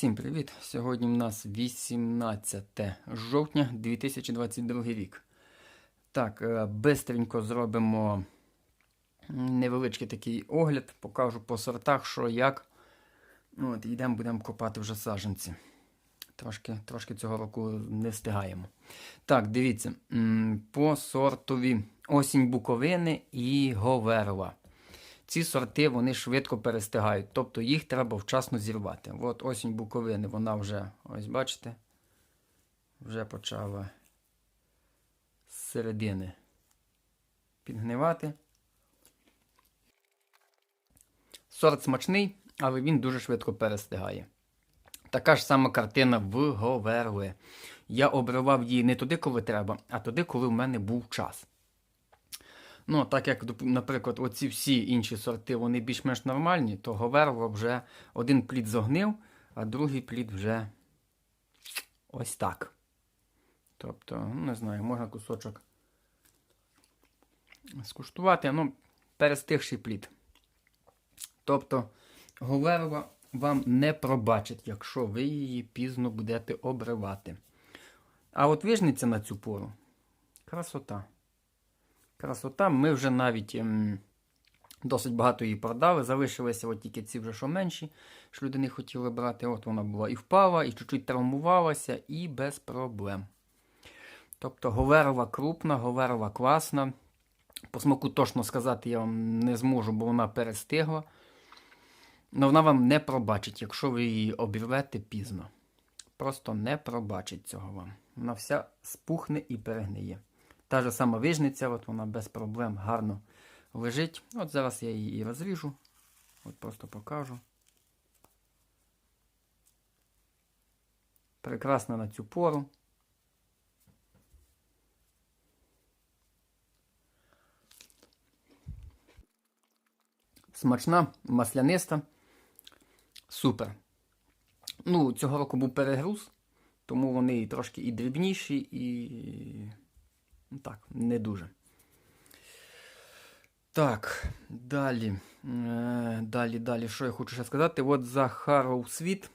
Всім привіт! Сьогодні в нас 18 жовтня 2022 рік. Так, е, бистренько зробимо невеличкий такий огляд, покажу по сортах, що як. Ну, от, Йдемо, будемо копати вже саджанці. Трошки, трошки цього року не встигаємо. Так, дивіться, по сортові осінь Буковини і Говерла. Ці сорти вони швидко перестигають, тобто їх треба вчасно зірвати. От осінь Буковини, вона вже, ось бачите, вже почала з середини підгнивати. Сорт смачний, але він дуже швидко перестигає. Така ж сама картина в Говерли. Я обривав її не туди, коли треба, а туди, коли в мене був час. Ну, так як, наприклад, оці всі інші сорти, вони більш-менш нормальні, то Говерла вже один плід зогнив, а другий плід вже ось так. Тобто, ну, не знаю, можна кусочок скуштувати, ну, перестигший плід. Тобто, Говерла вам не пробачить, якщо ви її пізно будете обривати. А от вижниця на цю пору красота. Красота. Ми вже навіть ем, досить багато її продали. Залишилися от тільки ці вже що менші, що люди не хотіли брати. От вона була і впала, і чуть-чуть травмувалася, і без проблем. Тобто говерова крупна, говерова класна. По смаку точно сказати я вам не зможу, бо вона перестигла. Але вона вам не пробачить, якщо ви її обірвете пізно. Просто не пробачить цього вам. Вона вся спухне і перегниє. Та ж сама вижниця, от вона без проблем гарно лежить. От зараз я її розріжу. От просто покажу. Прекрасна на цю пору. Смачна, масляниста. Супер. Ну, цього року був перегруз, тому вони трошки і дрібніші, і. Ну, Так, не дуже. Так, далі. Е, Далі, далі, що я хочу ще сказати? От за Harrow Світ.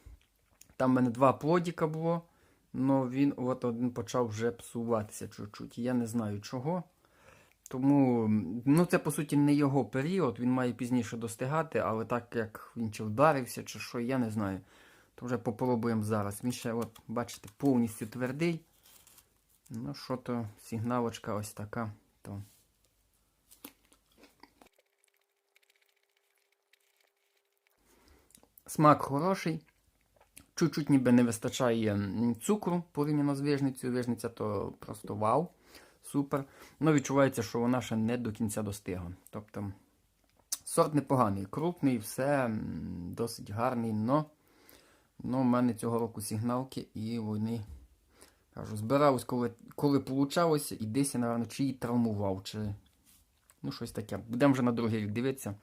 Там в мене два плодіка було. але він от один почав вже псуватися чуть-чуть. Я не знаю чого. Тому, ну це по суті не його період, він має пізніше достигати, але так як він чи вдарився, чи що, я не знаю. То вже попробуємо зараз. Він ще, от, бачите, повністю твердий. Ну, що то сигналочка ось така. То. Смак хороший. Чуть-чуть ніби не вистачає цукру порівняно з вижницею. Вижниця то просто вау. Супер. Ну, відчувається, що вона ще не до кінця достигла. Тобто сорт непоганий, крупний, все досить гарний, но, но в мене цього року сигналки і вони Кажу, збирав, коли коли получалося, і десь я, напевно, чи її травмував, чи ну, щось таке. Будемо вже на другий рік дивитися.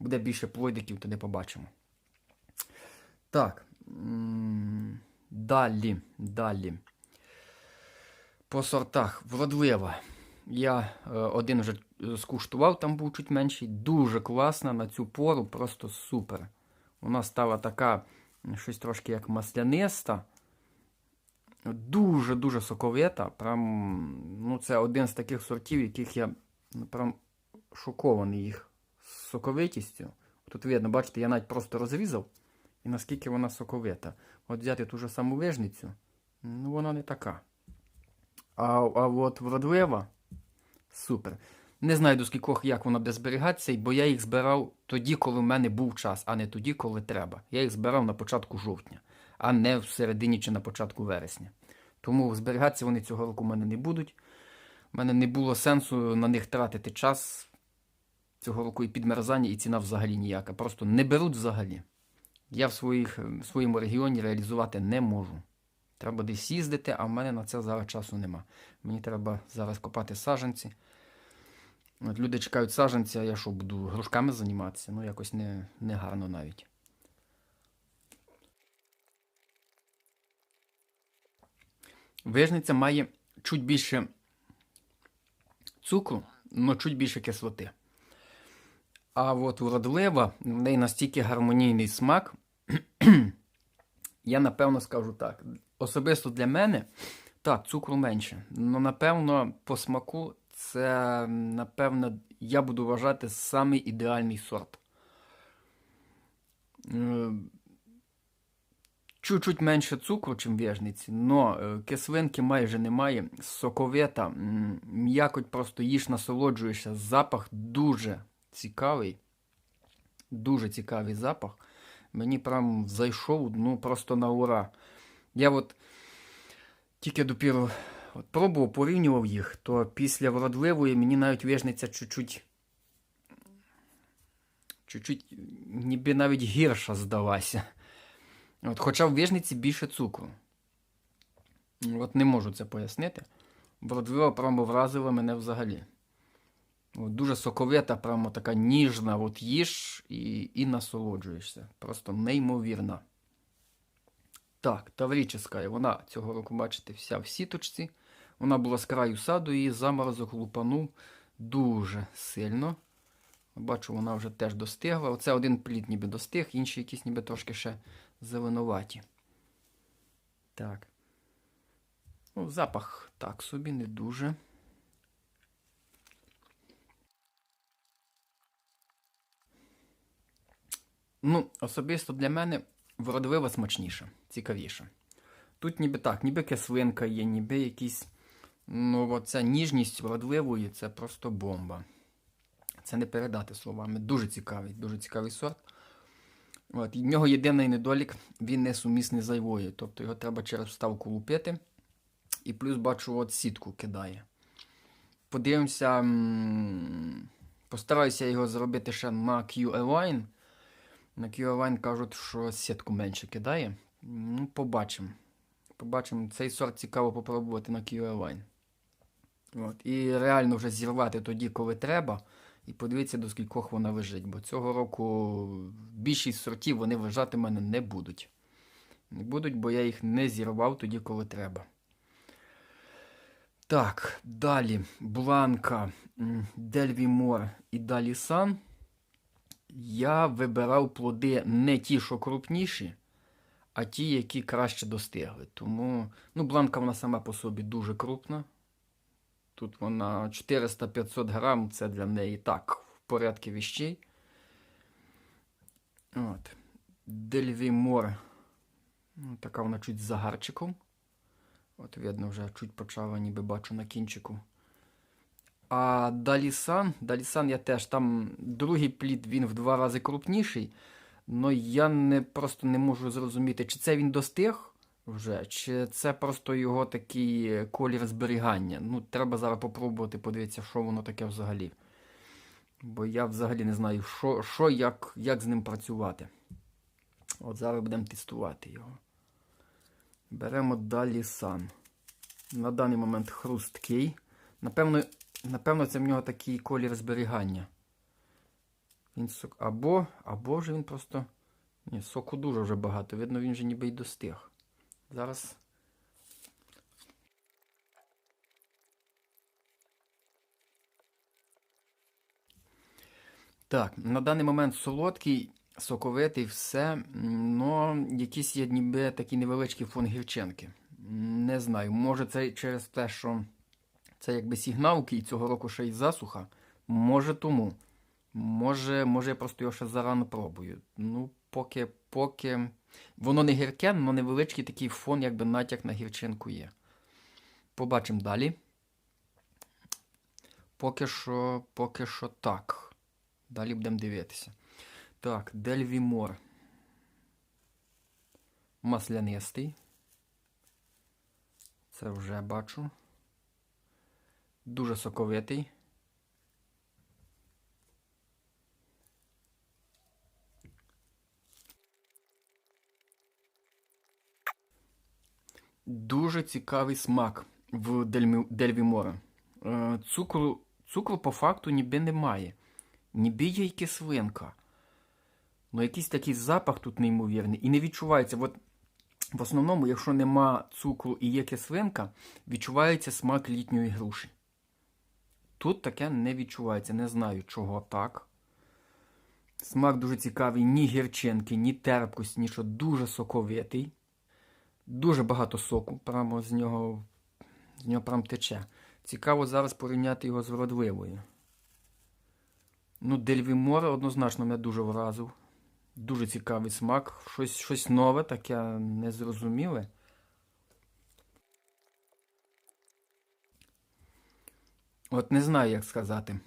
Буде більше плойдиків, тоді побачимо. Так. Далі. Далі. По сортах. Вродлива. Я е, один вже е, скуштував, там був чуть менший. Дуже класна на цю пору, просто супер. Вона стала така, щось трошки як масляниста. Дуже-дуже соковита. Прям, ну, це один з таких сортів, яких я ну, прям шокований їх соковитістю. Тут видно, бачите, я навіть просто розрізав, і наскільки вона соковита. От взяти ту ж саму вижницю, ну вона не така. А, а от вродлива супер. Не знаю до скількох, як вона буде зберігатися, бо я їх збирав тоді, коли в мене був час, а не тоді, коли треба. Я їх збирав на початку жовтня а не в середині чи на початку вересня. Тому зберігатися вони цього року в мене не будуть. У мене не було сенсу на них тратити час. Цього року і підмерзання, і ціна взагалі ніяка. Просто не беруть взагалі. Я в, своїх, в своєму регіоні реалізувати не можу. Треба десь їздити, а в мене на це зараз часу нема. Мені треба зараз копати саженці. От люди чекають саженці, а я що, буду грушками займатися? Ну, якось не, не гарно навіть. Вижниця має чуть більше цукру, але чуть більше кислоти. А от вродлива, в неї настільки гармонійний смак. Я напевно скажу так. Особисто для мене, так, цукру менше. Ну, напевно, по смаку це, напевно, я буду вважати самий ідеальний сорт. Чуть-чуть менше цукру, ніж в'яжниці, але кислинки майже немає. Соковита, м'якоть просто їж насолоджуєшся. Запах дуже цікавий. Дуже цікавий запах. Мені прям зайшов ну, просто на ура. Я от тільки допіру от пробував, порівнював їх, то після вродливої мені навіть в'яжниця чуть-чуть чуть-чуть ніби навіть гірша здалася. От, Хоча в вижниці більше цукру. От не можу це пояснити. Вродлива прямо вразила мене взагалі. От, Дуже соковита, прямо така ніжна, от їж і і насолоджуєшся. Просто неймовірна. Так, тавріческа. Вона цього року, бачите, вся в сіточці. Вона була з краю саду і заморозок лупанув дуже сильно. Бачу, вона вже теж достигла. Оце один плід ніби достиг, інші якісь ніби трошки ще зеленуваті. Так. Ну, Запах так собі не дуже. Ну, особисто для мене вродлива смачніша, цікавіша. Тут ніби так, ніби кислинка є, ніби якісь. Ну, оця ніжність вродливої це просто бомба. Це не передати словами. Дуже цікавий, дуже цікавий сорт. От, в нього єдиний недолік, він не сумісний з айвою. Тобто його треба через вставку лупити. І плюс бачу, от сітку кидає. Подивимося, постараюся його зробити ще на Q-Align. На Q-Align кажуть, що сітку менше кидає. Ну, Побачимо. Побачимо, цей сорт цікаво попробувати на Q-Align. От. І реально вже зірвати тоді, коли треба. І подивіться, до скількох вона лежить. Бо цього року більшість сортів вони лежати мене не будуть. Не будуть, бо я їх не зірвав тоді, коли треба. Так, далі Бланка, Дельвімор і Далісан. Я вибирав плоди не ті, що крупніші, а ті, які краще достигли. Тому, ну, бланка вона сама по собі дуже крупна. Тут вона 400-500 грам, це для неї так, в порядку віщей. От. Дельвімор. Ну, така вона чуть з загарчиком. От, видно, вже чуть почала, ніби бачу на кінчику. А Далісан, Далісан я теж там другий плід він в два рази крупніший. але я не, просто не можу зрозуміти, чи це він достиг вже. Чи це просто його такий колір зберігання? Ну, треба зараз попробувати подивитися, що воно таке взагалі. Бо я взагалі не знаю, що, що як, як з ним працювати. От зараз будемо тестувати його. Беремо далі сан. На даний момент хрусткий. Напевно, напевно, це в нього такий колір зберігання. Він сок... Або або ж він просто. Ні, соку дуже вже багато. Видно, він вже ніби й достиг. Зараз. Так, на даний момент солодкий, соковитий, все, але якісь є ніби такі невеличкі фон гірченки. Не знаю, може це через те, що це якби сигналки і цього року ще й засуха. Може тому. Може, може я просто його ще зарано пробую. Ну, поки, поки. Воно не гірке, але невеличкий такий фон, якби натяк на гірчинку є. Побачимо далі. Поки що, поки що так. Далі будемо дивитися. Так, Дельвімор. Маслянистий. Це вже бачу. Дуже соковитий. Дуже цікавий смак в Дельвімора. Е, цукру, цукру по факту ніби немає. Ніби є й кислинка. Ну, якийсь такий запах тут неймовірний. І не відчувається. От В основному, якщо нема цукру і є кислинка, відчувається смак літньої груші. Тут таке не відчувається. Не знаю, чого так. Смак дуже цікавий, ні гірчинки, ні терпкості, нічого дуже соковитий. Дуже багато соку, прямо з нього, з нього прям тече. Цікаво зараз порівняти його з вродливою. Ну, Дельвімор однозначно мене дуже вразив. Дуже цікавий смак. Щось, щось нове, таке незрозуміле. От не знаю, як сказати.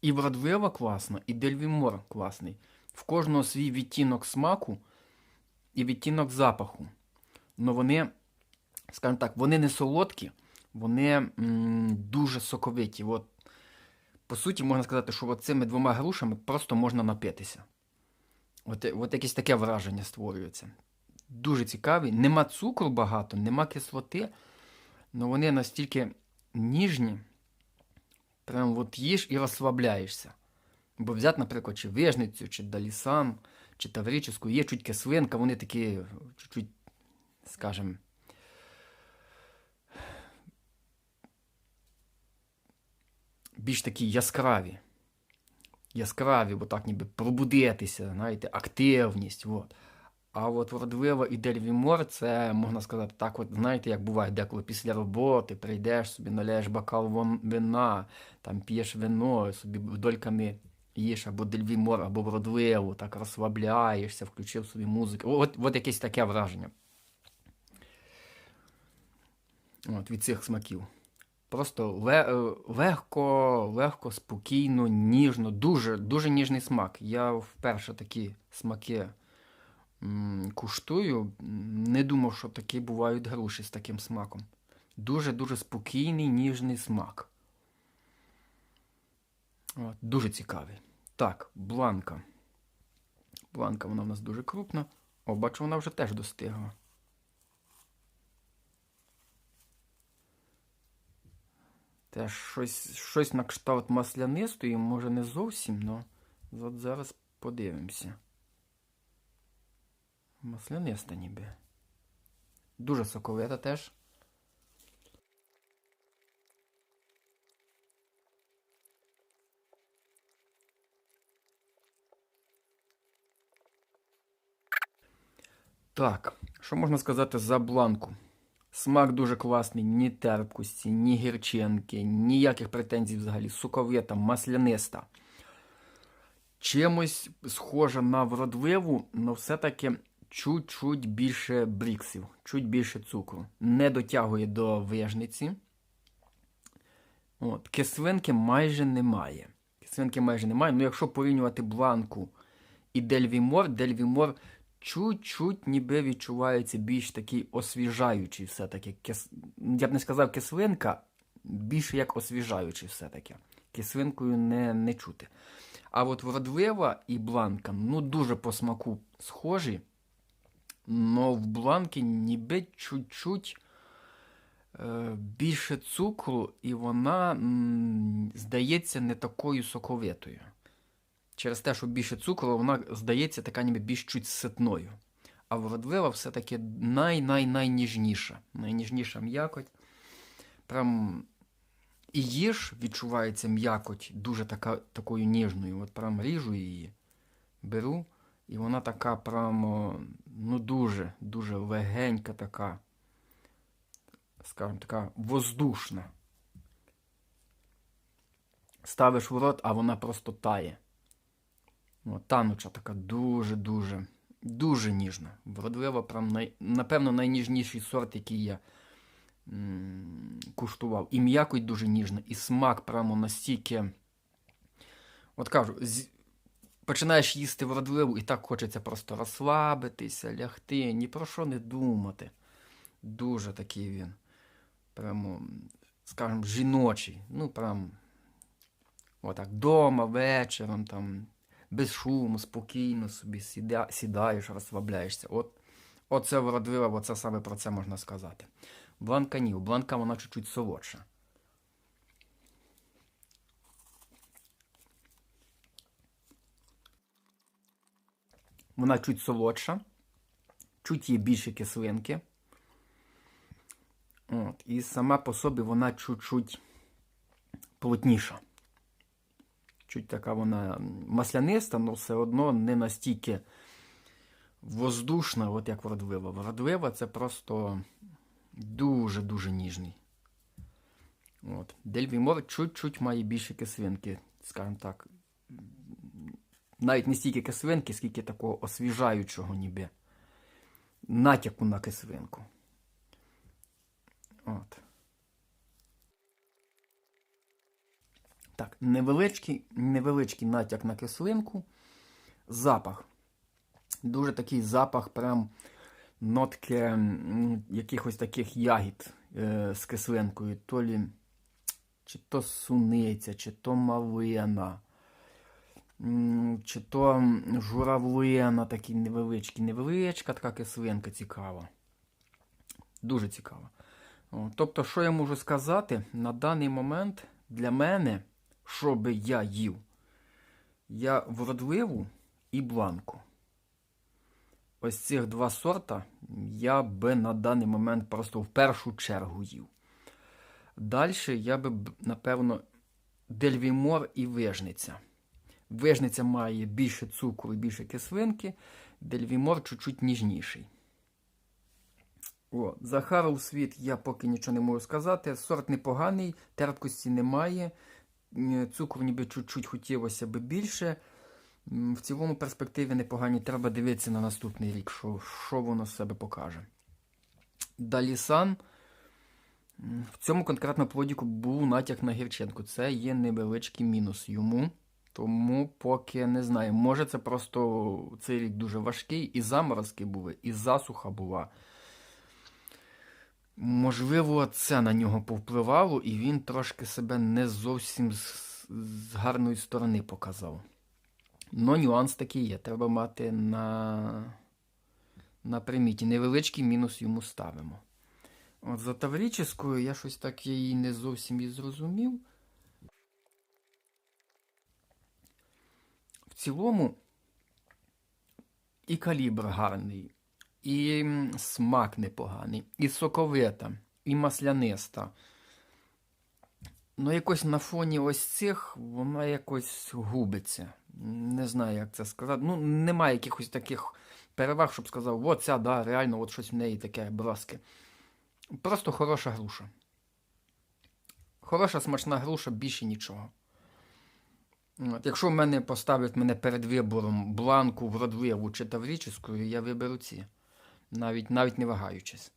І Вродвива класна, і Дельвімор класний. В кожного свій відтінок смаку і відтінок запаху. Но вони, скажімо так, вони не солодкі, вони м, дуже соковиті. От, по суті, можна сказати, що цими двома грушами просто можна напитися. От, от якесь таке враження створюється. Дуже цікаві. Нема цукру багато, нема кислоти, але вони настільки ніжні. Прям от їж і розслабляєшся. Бо взяти, наприклад, чи вижницю, чи далісан, чи таврическу, є чуть кислинка, вони такі, чуть-чуть, скажімо, більш такі яскраві. Яскраві, бо так ніби пробудитися, знаєте, активність. От. А от Вродвива і Дельвімор, це, можна сказати, так, от, знаєте, як буває, деколи після роботи прийдеш собі, наляєш бокал вина, там п'єш вино, собі дольками їш або Дельвімор, або Вродвиву, так розслабляєшся, включив собі музику. От, от якесь таке враження. От, Від цих смаків. Просто легко, легко, спокійно, ніжно, дуже дуже ніжний смак. Я вперше такі смаки куштую. Не думав, що такі бувають груші з таким смаком. Дуже-дуже спокійний, ніжний смак. От, Дуже цікавий. Так, бланка. Бланка вона в нас дуже крупна. О, бачу, вона вже теж достигла. Теж щось щось на кшталт маслянистої, може не зовсім, але от зараз подивимося. Масляниста ніби. Дуже соковита теж. Так, що можна сказати за бланку? Смак дуже класний, ні терпкості, ні гірчинки, ніяких претензій взагалі. Соковита, масляниста. Чимось схожа на вродливу, але все-таки чуть-чуть більше бріксів, чуть більше цукру. Не дотягує до вижниці. От, Кислинки майже немає. Кислинки майже немає. Ну, якщо порівнювати бланку і Дельвімор, Дельвімор чуть-чуть ніби відчувається більш такий освіжаючий все-таки. Кис... Я б не сказав кислинка, більше як освіжаючий все-таки. Кислинкою не не чути. А от вродлива і бланка ну дуже по смаку схожі. Но в бланки ніби чуть-чуть е, більше цукру, і вона, м, здається, не такою соковитою. Через те, що більше цукру, вона здається така ніби більш чуть ситною. А вродлива все-таки най-най-найніжніша. Найніжніша м'якоть. Прям і їж відчувається м'якоть дуже така, такою ніжною. От прям ріжу її, беру, і вона така прямо, ну дуже, дуже легенька така, скажімо, така воздушна. Ставиш в рот, а вона просто тає. Тануча така дуже-дуже, дуже ніжна. Вродлива, прям най, напевно, найніжніший сорт, який я м куштував. І м'якоть дуже ніжна, і смак прямо настільки. От кажу, з... починаєш їсти вродливу, і так хочеться просто розслабитися, лягти, ні про що не думати. Дуже такий він. Прямо, скажімо, жіночий. Ну, прям. Отак, дома, вечором там без шуму, спокійно собі сіда, сідаєш, розслабляєшся. От, Оце вродливо, оце саме про це можна сказати. Бланка ні, бланка вона чуть-чуть солодша. Вона чуть солодша, чуть є більше кислинки. От, І сама по собі вона чуть-чуть плотніша чуть така вона масляниста, але все одно не настільки воздушна, от як вродлива. Вродлива це просто дуже-дуже ніжний. От. Дельвімор чуть-чуть має більше кислинки, скажімо так. Навіть не стільки кислинки, скільки такого освіжаючого ніби. Натяку на кислинку. От. Так, невеличкий, невеличкий натяк на кислинку. Запах. Дуже такий запах, прям нотки якихось таких ягід е, з кислинкою. То лі, чи то суниця, чи то малина, чи то журавлина, такі невеличкі. Невеличка така кислинка цікава. Дуже цікава. Тобто, що я можу сказати, на даний момент для мене, що би я їв, я вродливу і бланку. Ось цих два сорта я би на даний момент просто в першу чергу їв. Далі я би, напевно, дельвімор і вижниця. Вижниця має більше цукру і більше кислинки, дельвімор чуть-чуть ніжніший. О, за світ я поки нічого не можу сказати. Сорт непоганий, терпкості немає. М, Цукру ніби чуть-чуть хотілося би більше. В цілому перспективі непогані. Треба дивитися на наступний рік, що, що воно себе покаже. Далісан. м, В цьому конкретно плодіку був натяк на гірчинку. Це є невеличкий мінус йому. Тому поки не знаю. Може це просто цей рік дуже важкий, і заморозки були, і засуха була. Можливо, це на нього повпливало, і він трошки себе не зовсім з, гарної сторони показав. Ну, нюанс такий є. Треба мати на, на приміті. Невеличкий мінус йому ставимо. От за тавріческою я щось так її не зовсім і зрозумів. В цілому і калібр гарний, і смак непоганий, і соковита, і масляниста. Ну, якось на фоні ось цих вона якось губиться. Не знаю, як це сказати. Ну, немає якихось таких переваг, щоб сказав, от ця, да, реально, от щось в неї таке броски. Просто хороша груша. Хороша смачна груша, більше нічого. От, якщо в мене поставлять мене перед вибором бланку, вродливу чи таврічську, я виберу ці. Навіть, навіть не вагаючись.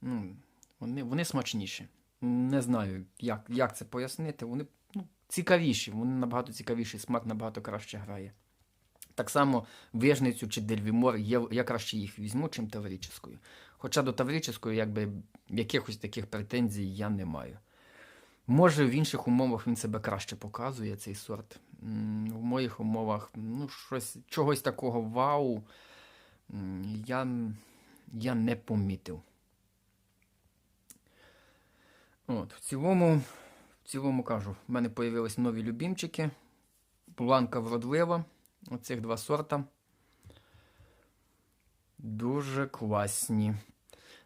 Ну, вони, вони смачніші. Не знаю, як, як це пояснити. Вони ну, цікавіші, вони набагато цікавіші, смак набагато краще грає. Так само вижницю чи дельвімор я, я краще їх візьму, чим таврічською. Хоча до таврічської якби якихось таких претензій я не маю. Може, в інших умовах він себе краще показує, цей сорт. В моїх умовах ну, щось, чогось такого вау я, я не помітив. От, в цілому, в цілому кажу, в мене появились нові любімчики. Бланка вродлива. Оцих два сорта. Дуже класні.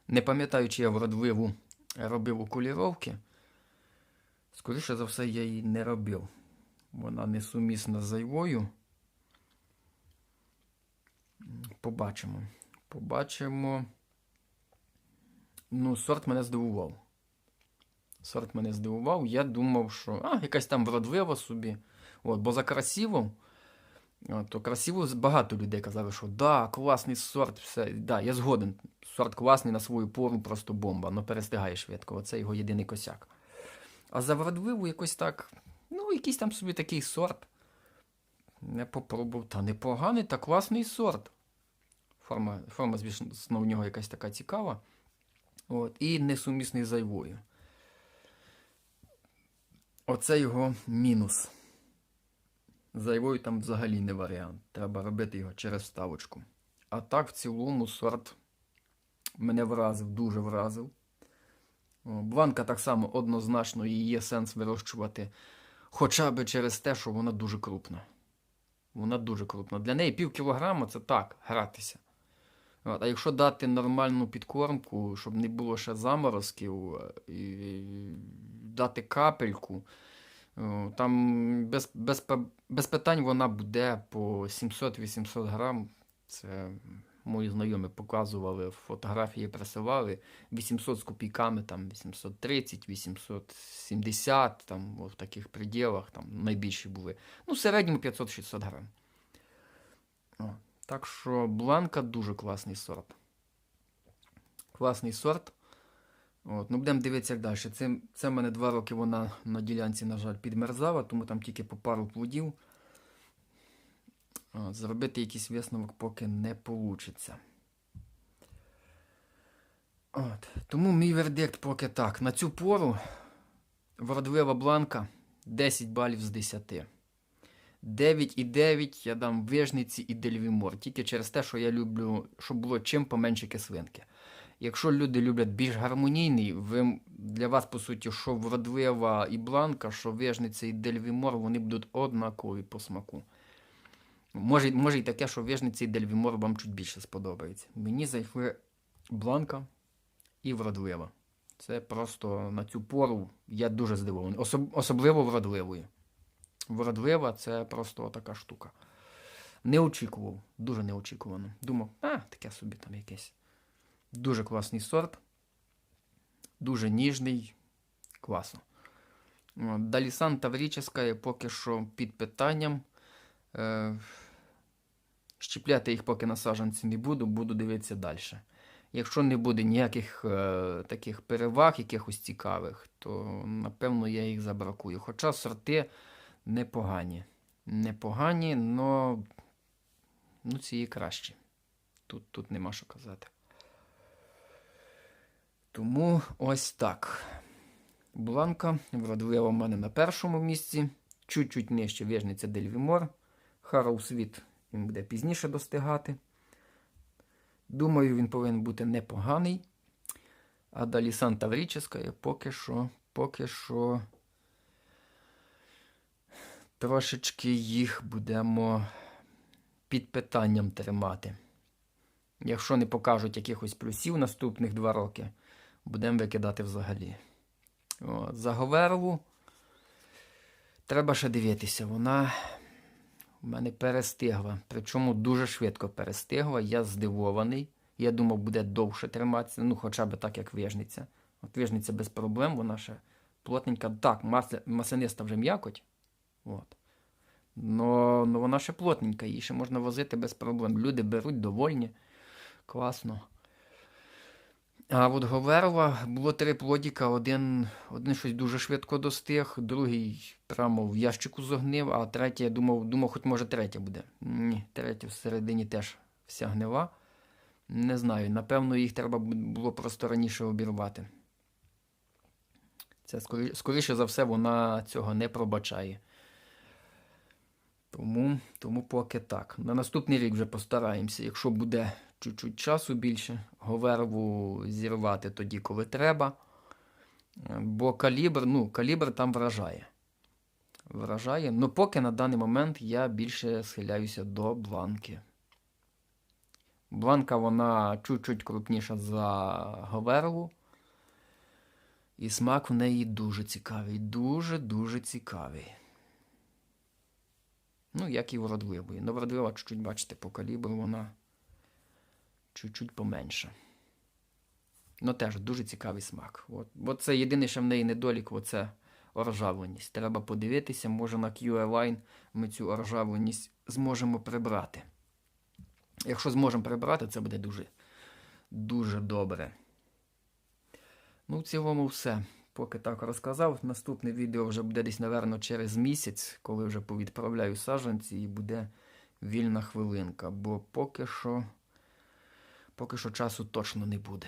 Не пам'ятаю, чи я вродливу робив окуліровки. Скоріше за все, я її не робив. Вона несумісна з айвою. Побачимо. Побачимо. Ну, сорт мене здивував. Сорт мене здивував. Я думав, що а, якась там вродлива собі. От, бо за красиву, то красиво багато людей казали, що да, класний сорт, все. Да, я згоден. Сорт класний на свою пору, просто бомба, але перестигає швидко. Оце його єдиний косяк. А за вродливу якось так, ну, якийсь там собі такий сорт. Не попробував. Та непоганий, та класний сорт. Форма, форма звісно, в нього якась така цікава. От, і несумісний з айвою. Оце його мінус. З айвою там взагалі не варіант. Треба робити його через вставочку. А так, в цілому, сорт мене вразив, дуже вразив. Бланка так само однозначно її є сенс вирощувати хоча б через те, що вона дуже крупна. Вона дуже крупна. Для неї пів кілограма це так, гратися. От, а якщо дати нормальну підкормку, щоб не було ще заморозків, е, і дати капельку, там без, без, без питань вона буде по 700-800 грам. Це мої знайомі показували, фотографії присилали 800 з копійками, там 830, 870, там в таких пределах, там найбільші були. Ну, в середньому 500-600 грам. О, так що бланка дуже класний сорт. Класний сорт. От, ну Будемо дивитися далі. Це в мене два роки вона на ділянці, на жаль, підмерзала, тому там тільки по пару плодів. Зробити якийсь висновок поки не вийде. От. Тому мій вердикт поки так. На цю пору вродлива бланка 10 балів з 10. 9,9 я дам вижниці і дельвімор. Тільки через те, що я люблю, щоб було чим поменше кислинки. Якщо люди люблять більш гармонійний, ви, для вас, по суті, що вродлива і бланка, що вижниця і дельвімор, вони будуть однакові по смаку. Може, може і таке, що вижниця і дельвімор вам чуть більше сподобається. Мені зайшли бланка і вродлива. Це просто на цю пору я дуже здивований. Особ, особливо вродливою. Вродлива це просто така штука. Не очікував, дуже неочікувано. Думав, а, таке собі там якесь. Дуже класний сорт. Дуже ніжний. Класно. Далісан Тавріческа поки що під питанням. Е, щепляти їх поки на саджанці не буду, буду дивитися далі. Якщо не буде ніяких е, таких переваг, якихось цікавих, то напевно я їх забракую. Хоча сорти непогані. Непогані, но ну, ці кращі. Тут, тут нема що казати. Тому ось так. Бланка вродлива в мене на першому місці. Чуть-чуть нижче вижниця Дельвімор. Хароусвіт він буде пізніше достигати. Думаю, він повинен бути непоганий. А далі Санта Вріческа поки що, поки що трошечки їх будемо під питанням тримати. Якщо не покажуть якихось плюсів наступних два роки, будемо викидати взагалі. От, за Говерлу треба ще дивитися. Вона у мене перестигла. Причому дуже швидко перестигла. Я здивований. Я думав, буде довше триматися, ну хоча б так, як вижниця. От вижниця без проблем, вона ще плотненька. Так, мас... масляниста вже м'якоть. От. Но, но вона ще плотненька, її ще можна возити без проблем. Люди беруть довольні. Класно. А от Говерла було три плодіка, один один щось дуже швидко достиг, другий прямо в ящику зогнив, а третій, я думав, думав, хоч може третя буде. Ні, третя всередині теж вся гнила. Не знаю, напевно, їх треба було просто раніше обірвати. Це, скоріше за все, вона цього не пробачає. Тому, Тому поки так. На наступний рік вже постараємося, якщо буде чуть-чуть часу більше, говерву зірвати тоді, коли треба. Бо калібр, ну, калібр там вражає. Вражає. Ну, поки на даний момент я більше схиляюся до бланки. Бланка вона чуть-чуть крупніша за говерлу. І смак в неї дуже цікавий. Дуже-дуже цікавий. Ну, як і вродливої. Ну, вродлива, чуть-чуть, бачите, по калібру вона чуть-чуть поменша. Ну, теж дуже цікавий смак. От, от це єдине, що в неї недолік, оце оржавленість. Треба подивитися, може на QA-Line ми цю оржавленість зможемо прибрати. Якщо зможемо прибрати, це буде дуже дуже добре. Ну, в цілому, все. Поки так розказав. Наступне відео вже буде десь, напевно, через місяць, коли вже повідправляю саджанці, і буде вільна хвилинка. Бо поки що, поки що часу точно не буде.